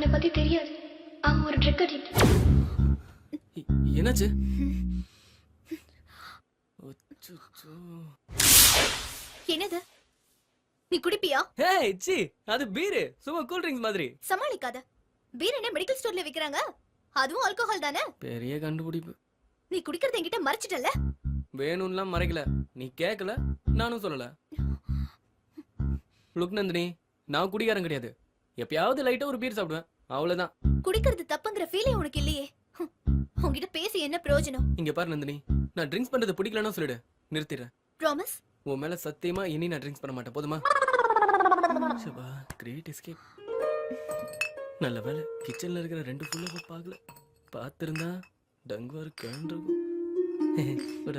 அவனை பத்தி தெரியாது. அவன் ஒரு ட்ரிக் அடிக்ட் என்னாச்சு. என்னது? நீ குடிப்பியா? ஏய் சி அது பீரு சும்மா கூல் ட்ரிங்க்ஸ் மாதிரி. சமாளிக்காத. பீர் என்ன மெடிக்கல் ஸ்டோர்ல விக்கிறாங்க? அதுவும் ஆல்கஹால் தானே? பெரிய கண்டுபிடிப்பு. நீ குடிக்கிறத என்கிட்ட மறைச்சிட்டல வேணும்லாம் மறைக்கல. நீ கேட்கல நானும் சொல்லல. லுக் நந்தினி நான் குடிகாரன் கிடையாது. எப்பயாவது லைட்டா ஒரு பீர் சாப்பிடுவேன். அவ்வளவுதான். குடிக்கிறது தப்புங்கிற ஃபீலே உனக்கு இல்லையே. ஹம். உன்கிட்ட பேசி என்ன பிரயோஜனம்? இங்க பாரு நந்தினி நான் ட்ரிங்க்ஸ் பண்றது பிடிக்கலன்னா சொல்லிடு. நிறுத்திடுறேன் ப்ராமிஸ் உன் மேல சத்தியமா இனி நான் ட்ரிங்க்ஸ் பண்ண மாட்டேன். போதுமா? சபா கிரேட் எஸ்கேப் நல்ல வேலை கிச்சன்ல இருக்கிற ரெண்டு ஃபுல்லா பார்க்கல. பார்த்திருந்தா டங்குவாரு கேண்டிருக்கும் ஒரு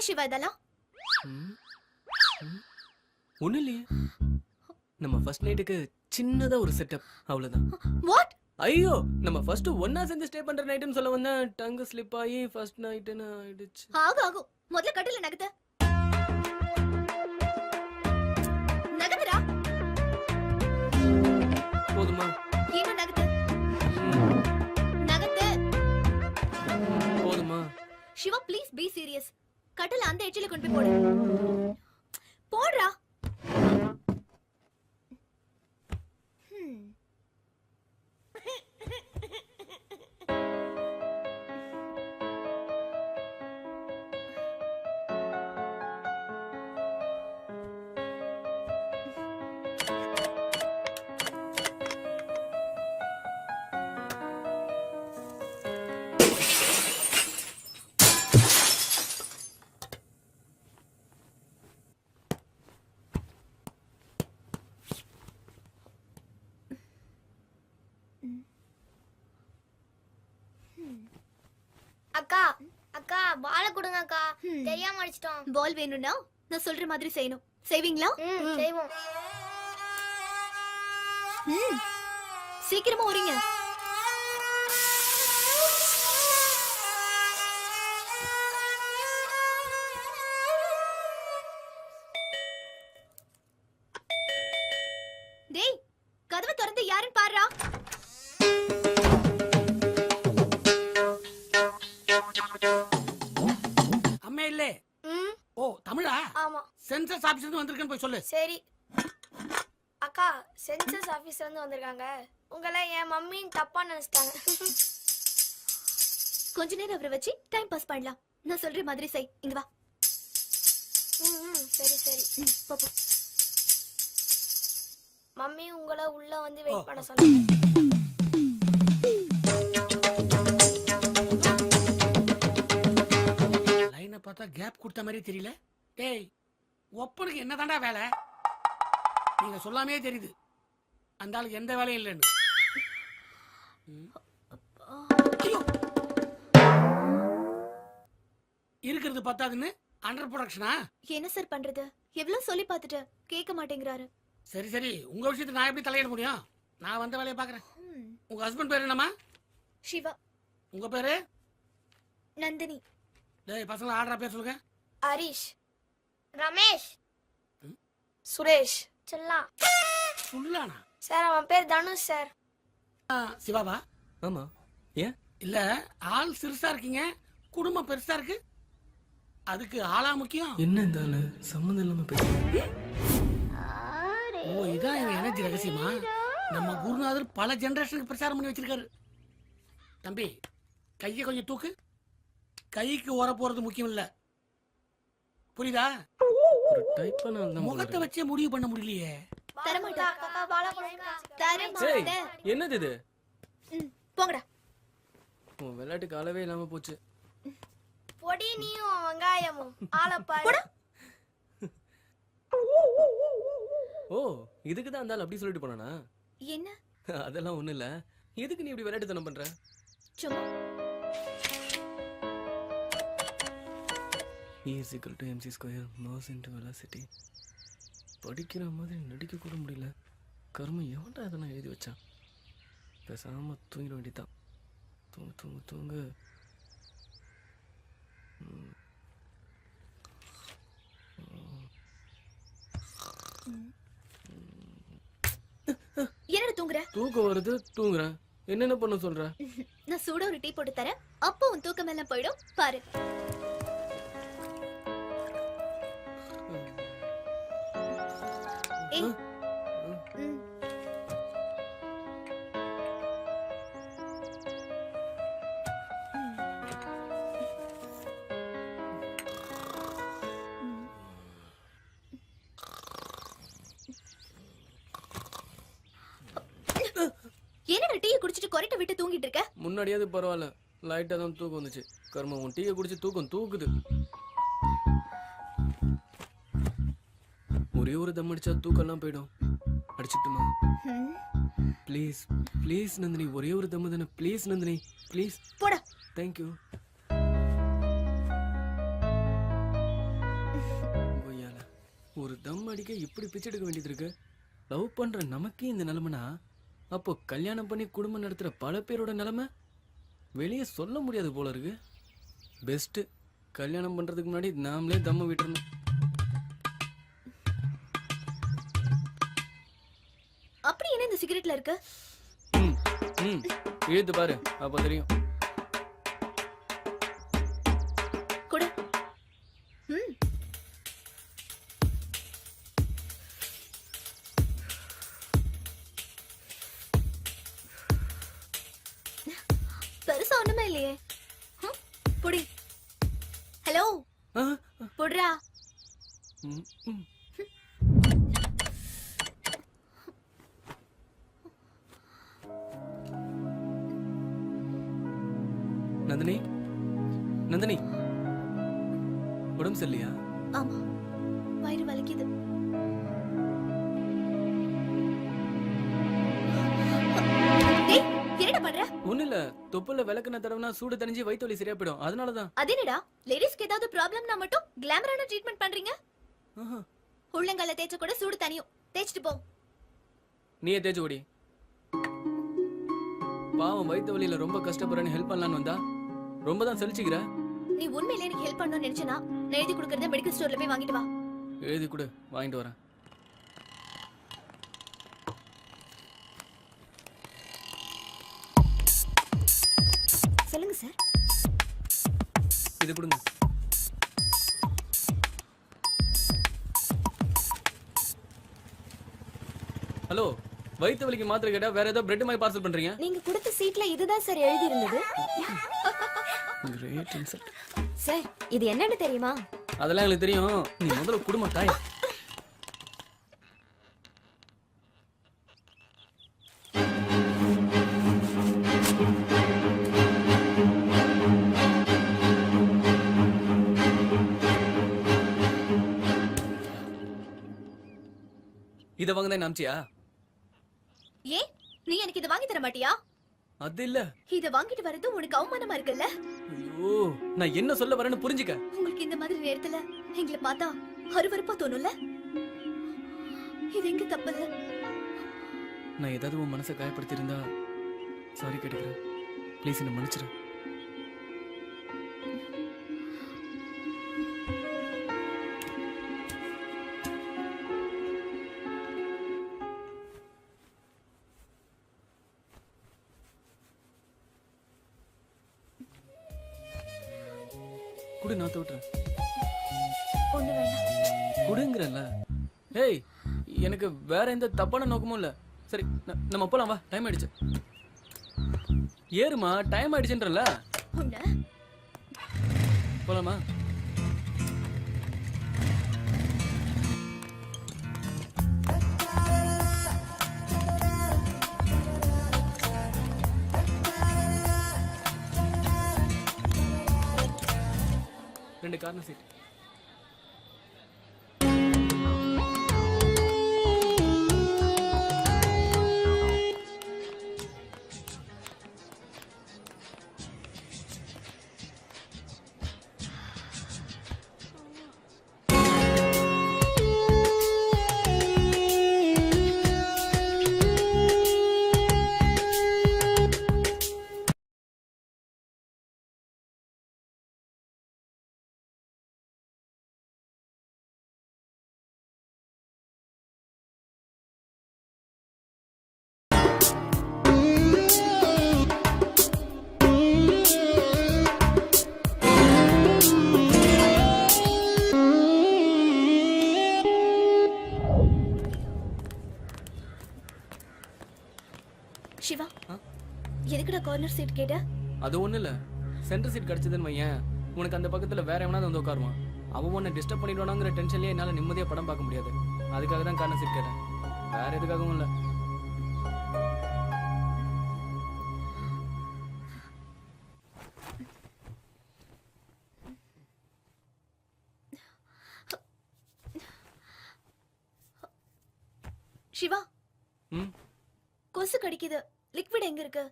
என்ன சிவா இதெல்லாம்? ஒன்றும் இல்லையே. நம்ம ஃபர்ஸ்ட் நைட்டுக்கு சின்னதா ஒரு செட்டப் அவ்வளவுதான். வாட் ஐயோ நம்ம ஃபர்ஸ்ட் ஒண்ணா சேர்ந்து ஸ்டே பண்ற நைட்டுன்னு சொல்ல வந்தேன். டங்கு ஸ்லிப் ஆகி ஃபர்ஸ்ட் நைட்டுன்னு ஆயிடுச்சு. ஆகும் ஆகும் முதல்ல கட்டில நகத்த நகத்துடா போதுமா? இன்னும் நகத்து ம், நகத்து போதுமா? சிவா ப்ளீஸ் பி சீரியஸ் கட்டில அந்த எச்சில கொண்டு போய் போடு. போடுறா. பால கொடுங்க அக்கா ம். தெரியாம அடிச்சிட்டோம். பால் வேணும்னா நான் சொல்ற மாதிரி செய்யணும். செய்வீங்களா? செய்வோம். சீக்கிரமா வரீங்க டேய் கதவை திறந்து யாருன்னு பாருடா. அம்மே இல்லே ஓ தமிழா? ஆமா. சென்சஸ் ஆபீஸ்ல இருந்து வந்திருக்கேன்னு போய் சொல்லு. சரி. அக்கா சென்சஸ் ஆபீஸ்ல இருந்து வந்திருக்காங்க. உங்களை என் மம்மின்னு தப்பா நினைச்சிட்டாங்க. கொஞ்ச நேரம் அவரை வச்சு டைம் பாஸ் பண்ணலாம். நான் சொல்ற மாதிரி செய். இங்க வா. ம், சரி சரி. ம், போ, போ. மம்மி உங்களை உள்ள வந்து வெயிட் பண்ண சொன்னாங்க பார்த்தா கேப் கொடுத்த மாதிரி தெரியல. டேய் ஒப்பனுக்கு என்னதான்டா வேலை? நீங்க சொல்லாமே தெரியுது. அந்த ஆளுக்கு எந்த வேலையும் இல்லைன்னு! இருக்கிறது பத்தாதுன்னு அண்டர் ப்ரொடக்ஷனா என்ன சார் பண்றது? எவ்வளவு சொல்லி பார்த்துட்டு? கேட்க மாட்டேங்கிறாரு. சரி சரி. உங்க விஷயத்தை நான் எப்படி தலையிட முடியும்? நான் வந்த வேலையை பார்க்கறேன். ம். உங்க ஹஸ்பண்ட் பேர் என்னம்மா? சிவா. உங்க பேரு? நந்தினி. டேய் பசங்களை ஆடுறா பேர் சொல்லுங்க. ஹரிஷ். ரமேஷ். ம்? சுரேஷ். செல்லா. சொல்லானா? சார் அவன் பேர் தனுஷ் சார். ஆ, சிவாவா? ஆமா. ஏன்? இல்ல ஆள் சிறுசா இருக்கீங்க குடும்பம் பெருசா இருக்கு. அதுக்கு ஆளா முக்கியம். என்ன இந்த ஆளு? சம்மந்தம் இல்லாம பேசுறேன் ஓ இதான் எங்க எனர்ஜி ரகசியமா? நம்ம குருநாதர் பல ஜெனரேஷனுக்கு பிரச்சாரம் பண்ணி வச்சிருக்காரு. தம்பி கையை கொஞ்சம் தூக்கு. கைக்கு ஓர போறது முக்கியம் இல்ல புரியுதா? ஒரு முகத்தை. வச்சே முடிவு பண்ண முடியலையே. என்னது இது? போங்கடா. உன் விளையாட்டுக்கு அளவே இல்லாம போச்சு. பொடி நீயும் வெங்காயமும். ஓ இதுக்கு தான் அந்த அப்படி சொல்லிட்டு போனானா? என்ன? அதெல்லாம் ஒண்ணும் இல்ல. எதுக்கு நீ இப்படி விளையாட்டுத்தனம் பண்ற? சும்மா. Equal to mc square mass into velocity படிக்கிற மாதிரி நடிக்க கூட முடியல. கர்மம் எவன்டா இதெல்லாம் எழுதி வச்சான்? பேசாம தூங்கிட வேண்டியதான் தூங்கு தூங்கு தூங்கு. என்னடா தூங்குற? தூக்கம் வருது தூங்குறேன். என்னென்ன பண்ண சொல்ற? நான் சூட ஒரு டீ போட்டு தரேன். அப்போ உன் தூக்கம் எல்லாம் போயிடும். பாரு. என்னடா டீயை குடிச்சிட்டு கொரட்டை விட்டு தூங்கிட்டு இருக்க? முன்னாடியாவது பரவாயில்ல. லைட்டாக தான் தூக்கம் வந்துச்சு. கர்மம் உன் டீயை குடிச்சு தூக்கம் தூக்குது. ஒரே ஒரு தம் அடிச்சா தூக்கம்லாம் போயிடும். அடிச்சுட்டுமா. ப்ளீஸ் ப்ளீஸ் நந்தினி ஒரே ஒரு தம்மு தானே. ப்ளீஸ் நந்தினி ப்ளீஸ் போடா. தேங்க்யூ கொய்யால ஒரு தம் அடிக்க இப்படி பிச்சை எடுக்க வேண்டியது இருக்கு. லவ் பண்ற நமக்கே இந்த நிலைமைனா அப்போ கல்யாணம் பண்ணி குடும்பம் நடத்துற பல பேரோட நிலைமை வெளியே சொல்ல முடியாது போல இருக்கு. பெஸ்ட்டு கல்யாணம் பண்றதுக்கு முன்னாடி நாமளே தம்ம விட்டுறணும். இந்த சிகரெட்ல இருக்கு? இழுத்து பாரு அப்போ தெரியும். உடம்பு சரியில்லையா ஆமா. வயிறு வலிக்குது. ஒன்றும் இல்லை. தொப்புல விளக்குன தடவைனா சூடு தணிஞ்சு வயிற்று வலி சரியா போயிடும். அதனால தான் அது என்னடா? லேடிஸ்க்கு ஏதாவது ப்ராப்ளம்னா மட்டும் கிளாமரான ட்ரீட்மெண்ட் பண்றீங்க. உள்ளங்கால தேய்ச்ச கூட சூடு தனியும் தேய்ச்சிட்டு போ. நீயே தேய்ச்சி ஓடி. பாவம் வயிற்று வலியில ரொம்ப கஷ்டப்படுறேன்னு ஹெல்ப் பண்ணலான்னு வந்தா? ரொம்ப தான் சலிச்சுக்கிற? நீ உண்மையிலே எனக்கு ஹெல்ப் பண்ணணும்னு நினைச்சனா நான் எழுதி கொடுக்கறத மெடிக்கல் ஸ்டோர்ல போய் வாங்கிட்டு வா. எழுதி கொடு வாங்கிட்டு வரேன். சொல்லுங்க சார் இது கொடுங்க. ஹலோ வயிற்று வலிக்கு மாத்திரை கேட்டா வேற ஏதோ பிரெட் மாதிரி பார்சல் பண்றீங்க? நீங்க கொடுத்த சீட்ல இதுதான் சார் எழுதி இருந்தது கிரேட் இன்சல்ட் சார் இது என்னன்னு தெரியுமா? அதெல்லாம் எங்களுக்கு தெரியும். நீ முதல்ல குடும்ப தாய். இதை வாங்க தான் நாமச்சியா ஏன் நீ எனக்கு இதை வாங்கி தர மாட்டியா? அது இல்ல. இத வாங்கிட்டு வர்றது உனக்கு அவமானமா இருக்குல்ல? ஐயோ நான் என்ன சொல்ல வரேன்னு புரிஞ்சுக்க. உங்களுக்கு இந்த மாதிரி நேரத்துல எங்களை பார்த்தா அருவருப்பா தோணும்ல? இது எங்க தப்பு நான் ஏதாவது உன் மனசை காயப்படுத்தியிருந்தா சாரி கேட்டுக்கிறேன். ப்ளீஸ் என்னை மன்னிச்சிரு. எந்த தப்பான நோக்கமும் இல்ல. சரி நம்ம போலாம் வா டைம் ஆயிடுச்சு. ஏறுமா டைம் ஆயிடுச்சுன்றல போலாமா? ரெண்டு கார்னர் சீட் சீட் கேட்ட? அது ஒண்ணும் இல்ல. சென்டர் சீட் கிடைச்சதுன்னு வையேன். உனக்கு அந்த பக்கத்துல வேற எவனாவது வந்து உட்காருவான். அவன் உன்னை டிஸ்டர்ப் பண்ணிடுவானாங்கிற டென்ஷன்லயே என்னால நிம்மதியா படம் பார்க்க முடியாது. அதுக்காக தான் கார்னர் சீட் கேட்டேன். வேற எதுக்காகவும் இல்ல. சிவா? கொசு கடிக்குது. லிக்விட் எங்க இருக்கு?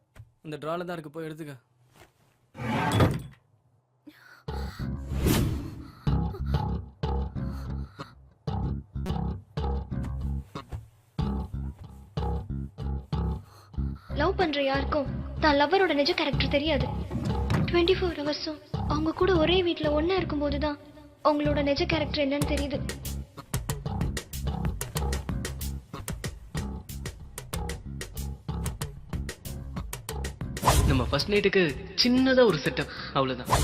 அந்த ட்ரால தான் இருக்கு போய் எடுத்துக்க. லவ் பண்ற யாருக்கும் தான் லவ்வரோட நிஜ கேரக்டர் தெரியாது. டுவெண்ட்டி ஃபோர் ஹவர்ஸும் அவங்க கூட ஒரே வீட்டில் ஒன்றா இருக்கும்போது தான் அவங்களோட நிஜ கேரக்டர் என்னன்னு தெரியுது. ஃபர்ஸ்ட் நைட்டுக்கு சின்னதா ஒரு செட்டப் அவ்வளவுதான்.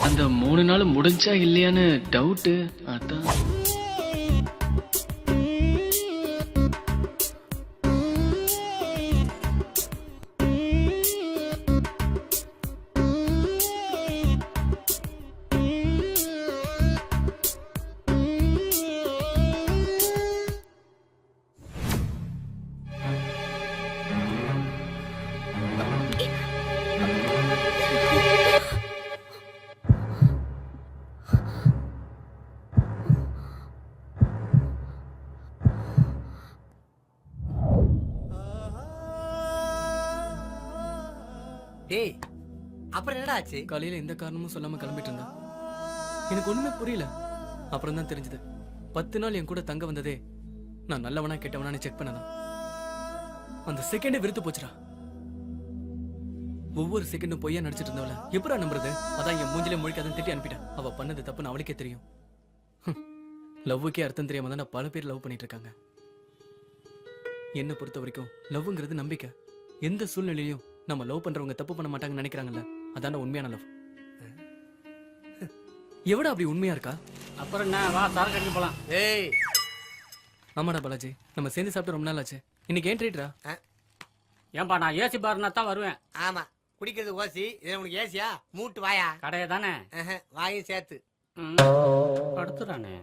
அந்த மூணு நாள் முடிஞ்சா இல்லையான்னு டவுட்டு அதான். டேய் அப்புறம் என்னடா ஆச்சு? காலையில எந்த காரணமும் சொல்லாம கிளம்பிட்டு இருந்தா எனக்கு ஒண்ணுமே புரியல. அப்புறம் தான் தெரிஞ்சது. பத்து நாள் என் கூட தங்க வந்ததே நான் நல்லவனா கெட்டவனான்னு செக் பண்ணதான் அந்த செகண்டே வெறுத்து போச்சுடா. ஒவ்வொரு செகண்டும் பொய்யா நடிச்சிட்டு இருந்தவள. எப்படா நம்புறது? அதான் என் மூஞ்சிலே முழிக்காதன்னு திட்டி அனுப்பிட்டேன். அவ பண்ணது தப்புன்னு அவளுக்கே தெரியும். லவ்வுக்கே அர்த்தம் தெரியாம தான் பல பேர் லவ் பண்ணிட்டு இருக்காங்க. என்னை பொறுத்த வரைக்கும் லவ்ங்கிறது நம்பிக்கை. எந்த சூழ்நிலையும் நம்ம லவ் பண்றவங்க தப்பு பண்ண மாட்டாங்கன்னு நினைக்கிறாங்கல்ல? அதான உண்மையான லவ் எவடா அப்படி உண்மையா இருக்கா? அப்புறம் என்ன? வா சரக்கு அடிக்க போலாம். ஏய். ஆமாடா பாலாஜி நம்ம சேர்ந்து சாப்பிட்டு ரொம்ப நாள் ஆச்சு. இன்னைக்கு ஏன் ட்ரீட்ரா ஏன்பா நான் ஏசி பார்னா தான் வருவேன். ஆமா. குடிக்கிறது ஓசி இது உனக்கு ஏசியா? மூட்டு வாயா? கடையை தானே ஆஹா, வாயும் சேர்த்து. படுத்துறானே.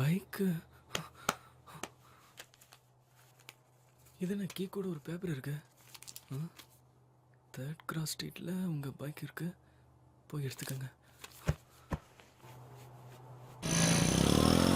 பைக்கு. இது என்ன கீ கூட ஒரு பேப்பர் இருக்கு? தேர்ட் கிராஸ் ஸ்ட்ரீட்டில் உங்கள் பைக் இருக்கு. போய் எடுத்துக்கோங்க.